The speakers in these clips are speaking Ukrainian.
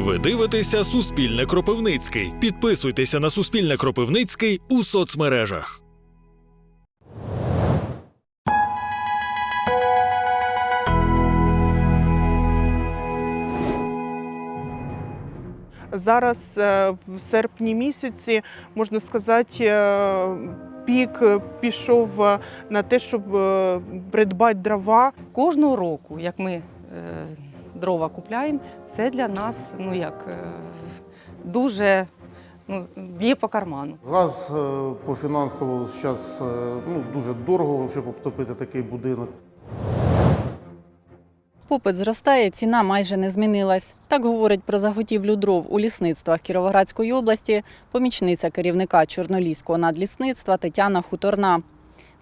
Ви дивитеся Суспільне Кропивницький. Підписуйтеся на Суспільне Кропивницький у соцмережах. Зараз е, в серпні місяці можна сказати, е, пік пішов е, на те, щоб придбати дрова. Кожного року, як ми дрова купляємо, це для нас ну як е, дуже ну, б'є по карману. Газ е, по фінансово зараз ну, дуже дорого, щоб обтопити такий будинок. Попит зростає, ціна майже не змінилась. Так говорить про заготівлю дров у лісництвах Кіровоградської області помічниця керівника Чорноліського надлісництва Тетяна Хуторна.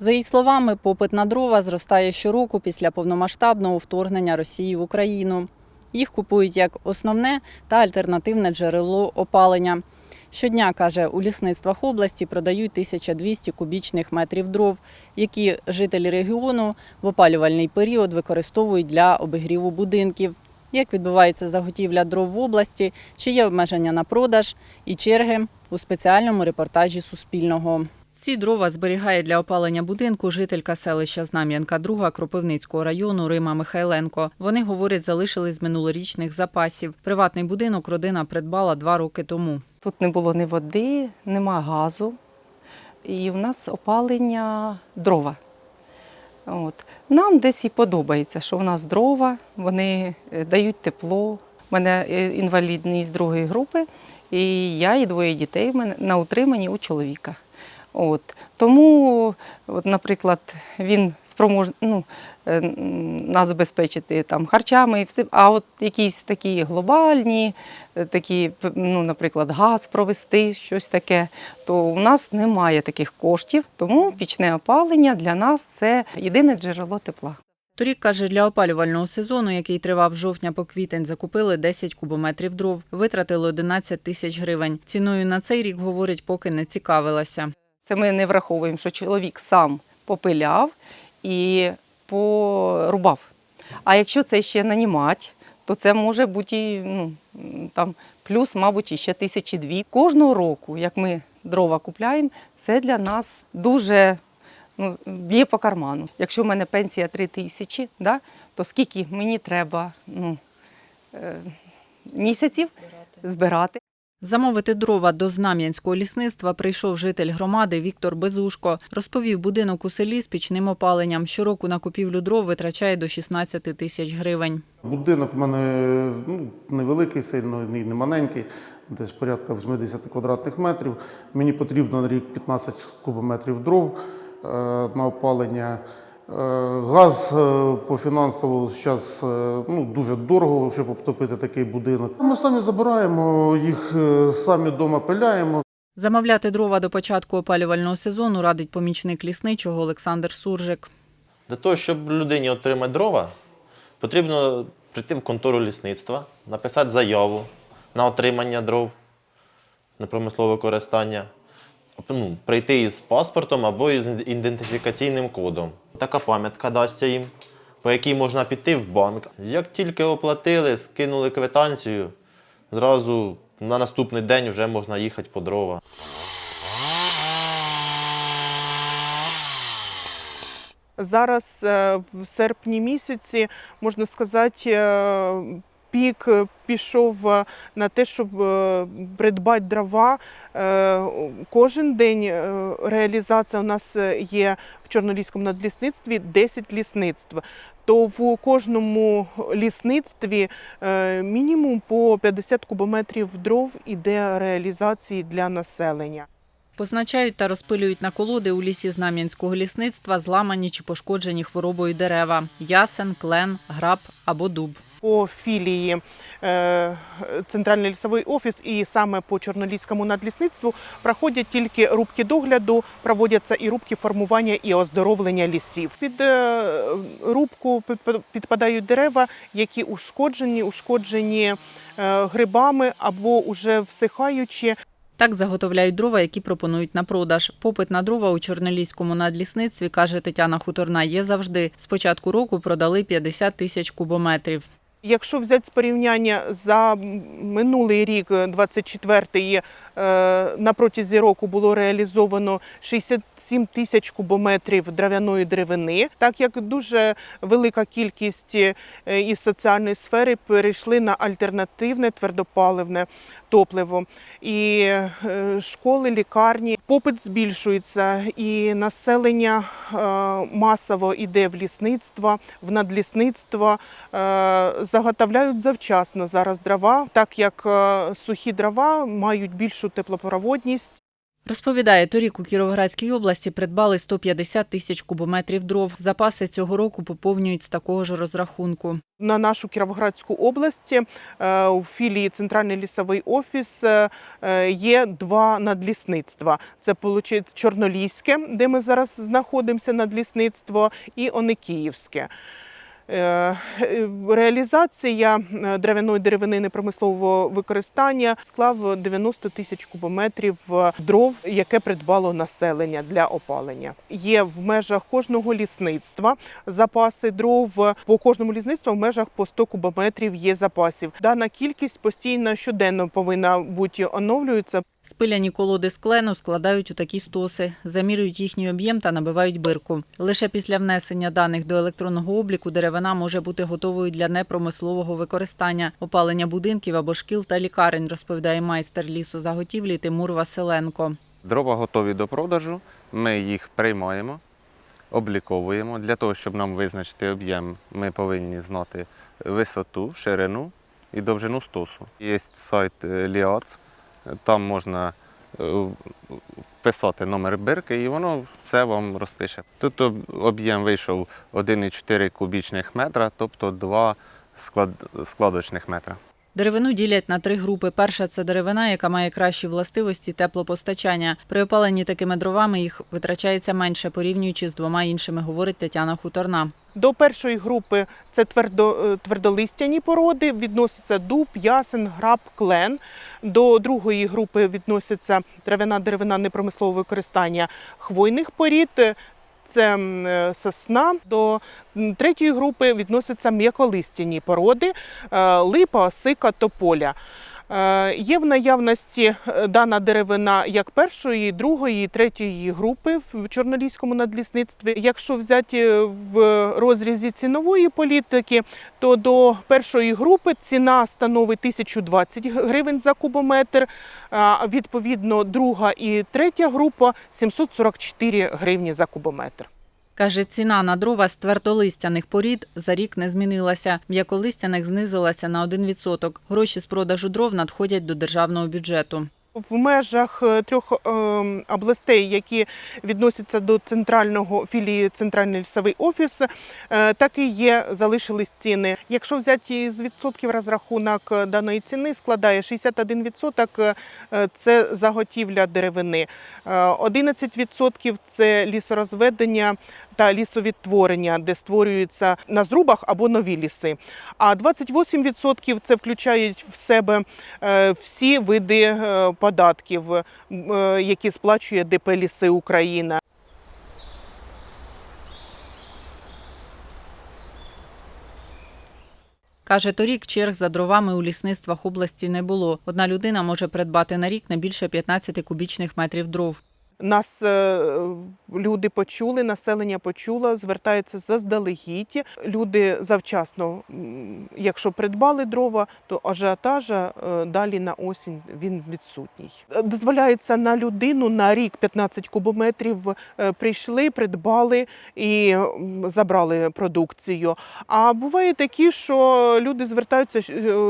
За її словами, попит на дрова зростає щороку після повномасштабного вторгнення Росії в Україну. Їх купують як основне та альтернативне джерело опалення. Щодня, каже, у лісництвах області продають 1200 кубічних метрів дров, які жителі регіону в опалювальний період використовують для обігріву будинків. Як відбувається заготівля дров в області, чи є обмеження на продаж і черги у спеціальному репортажі Суспільного. Ці дрова зберігає для опалення будинку жителька селища Знам'янка, друга Кропивницького району Рима Михайленко. Вони говорять, залишились з минулорічних запасів. Приватний будинок родина придбала два роки тому. Тут не було ні води, нема газу, і в нас опалення дрова. От. Нам десь і подобається, що в нас дрова, вони е, дають тепло. У мене е, інвалідність другої групи, і я і двоє дітей на утриманні у чоловіка. От. Тому, от, наприклад, він спроможний ну, е, нас забезпечити там, харчами, і все. а от якісь такі глобальні, е, такі, ну, наприклад, газ провести, щось таке, то у нас немає таких коштів, тому пічне опалення для нас це єдине джерело тепла. Торік, каже, для опалювального сезону, який тривав жовтня по квітень, закупили 10 кубометрів дров, витратили 11 тисяч гривень. Ціною на цей рік, говорить, поки не цікавилася. Це ми не враховуємо, що чоловік сам попиляв і порубав. А якщо це ще нанімать, то це може бути ну, там, плюс, мабуть, іще тисячі дві. Кожного року, як ми дрова купляємо, це для нас дуже ну, б'є по карману. Якщо в мене пенсія 3 тисячі, да, то скільки мені треба ну, е, місяців збирати? Замовити дрова до Знам'янського лісництва прийшов житель громади Віктор Безушко. Розповів, будинок у селі з пічним опаленням. Щороку на купівлю дров витрачає до 16 тисяч гривень. Будинок в мене ну, невеликий, сильно не маленький, десь порядка 80 квадратних метрів. Мені потрібно на рік 15 кубометрів дров е, на опалення. Е, Газ е, по фінансово зараз ну, дуже дорого, щоб обтопити такий будинок. Ми самі забираємо їх, е, самі вдома пиляємо. Замовляти дрова до початку опалювального сезону радить помічник лісничого Олександр Суржик. Для того, щоб людині отримати дрова, потрібно прийти в контору лісництва, написати заяву на отримання дров на промислове користання, ну, прийти із паспортом або із ідентифікаційним кодом. Така пам'ятка дасться їм, по якій можна піти в банк. Як тільки оплатили, скинули квитанцію, зразу на наступний день вже можна їхати по дрова. Зараз е, в серпні місяці можна сказати, е, пік е, пішов е, на те, щоб е, придбати дрова. Кожен день реалізація у нас є в Чорноліському надлісництві 10 лісництв. То в кожному лісництві мінімум по 50 кубометрів дров іде реалізації для населення. Позначають та розпилюють на колоди у лісі Знам'янського лісництва зламані чи пошкоджені хворобою дерева – ясен, клен, граб або дуб. по філії е, Центральний лісовий офіс і саме по Чорноліському надлісництву проходять тільки рубки догляду, проводяться і рубки формування і оздоровлення лісів. Під е, рубку під- підпадають дерева, які ушкоджені, ушкоджені е, грибами або уже всихаючі. Так заготовляють дрова, які пропонують на продаж. Попит на дрова у Чорноліському надлісництві, каже Тетяна Хуторна, є завжди. З початку року продали 50 тисяч кубометрів. Якщо взяти з порівняння за минулий рік, 24-й, е, на протязі року було реалізовано 67 тисяч кубометрів дерев'яної деревини, так як дуже велика кількість е, із соціальної сфери перейшли на альтернативне твердопаливне топливо. І е, школи, лікарні, попит збільшується, і населення е, масово йде в лісництво, в надлісництво. Заготовляють завчасно зараз дрова, так як е, сухі дрова мають більшу теплопроводність. Розповідає, торік у Кіровоградській області придбали 150 тисяч кубометрів дров. Запаси цього року поповнюють з такого ж розрахунку. На нашу Кіровоградську область е, у філії Центральний лісовий офіс е, є два надлісництва. Це виходить Чорноліське, де ми зараз знаходимося надлісництво, і Оникіївське. Е, Реалізація е, дерев'яної деревини промислового використання склав 90 тисяч кубометрів е, дров, яке придбало населення для опалення. Є в межах кожного лісництва запаси дров. По кожному лісництву в межах по 100 кубометрів є запасів. Дана кількість постійно щоденно повинна бути оновлюється. Спиляні колоди з клену складають у такі стоси, замірюють їхній об'єм та набивають бирку. Лише після внесення даних до електронного обліку деревина може бути готовою для непромислового використання, опалення будинків або шкіл та лікарень, розповідає майстер лісозаготівлі Тимур Василенко. Дрова готові до продажу, ми їх приймаємо, обліковуємо. Для того, щоб нам визначити об'єм, ми повинні знати висоту, ширину і довжину стосу. Є сайт е, Ліац, там можна е, вписати номер бирки і воно все вам розпише. Тут об'єм вийшов 1,4 кубічних метра, тобто 2 склад... складочних метра. Деревину ділять на три групи. Перша це деревина, яка має кращі властивості теплопостачання. При опаленні такими дровами їх витрачається менше, порівнюючи з двома іншими, говорить Тетяна Хуторна. До першої групи це твердо, е, твердолистяні породи, відноситься дуб, ясен, граб, клен. До другої групи відноситься трав'яна деревина непромислового використання хвойних порід. Це е, сосна. До третьої групи відносяться м'яколистяні породи е, липа, осика, тополя. Е, Є в наявності е, дана деревина як першої, другої, третьої групи в чорноліському надлісництві. Якщо взяти в розрізі цінової політики, то до першої групи ціна становить 1020 гривень за кубометр. Відповідно, друга і третя група 744 гривні за кубометр. Каже, ціна на дрова з твердолистяних порід за рік не змінилася. М'яколистяних знизилася на 1%. Гроші з продажу дров надходять до державного бюджету. В межах е, трьох е, областей, які відносяться до центрального філії Центральний лісовий офіс, е, так і є, залишились ціни. Якщо взяти з відсотків розрахунок даної ціни складає 61% е, це заготівля деревини, е, 11% це лісорозведення та лісовідтворення, де створюються на зрубах або нові ліси. А 28% це включають в себе е, всі види е, податків, е, які сплачує ДП Ліси Україна. Каже, торік черг за дровами у лісництвах області не було. Одна людина може придбати на рік не більше 15 кубічних метрів дров. Нас е, люди почули, населення почуло, звертається заздалегідь. Люди завчасно, якщо придбали дрова, то ажіотажа е, далі на осінь він відсутній. Дозволяється на людину на рік 15 кубометрів. е, Прийшли, придбали і забрали продукцію. А буває такі, що люди звертаються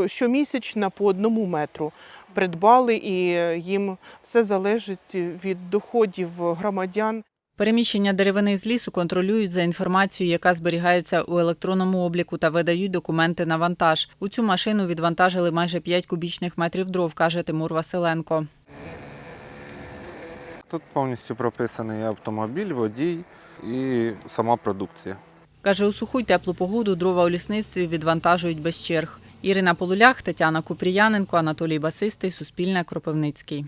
щомісячно по одному метру придбали, і їм все залежить від доходів громадян. Переміщення деревини з лісу контролюють за інформацією, яка зберігається у електронному обліку та видають документи на вантаж. У цю машину відвантажили майже 5 кубічних метрів дров, каже Тимур Василенко. Тут повністю прописаний автомобіль, водій і сама продукція. Каже, у суху й теплу погоду дрова у лісництві відвантажують без черг. Ірина Полулях, Тетяна Купріяненко, Анатолій Басистий, Суспільне, Кропивницький.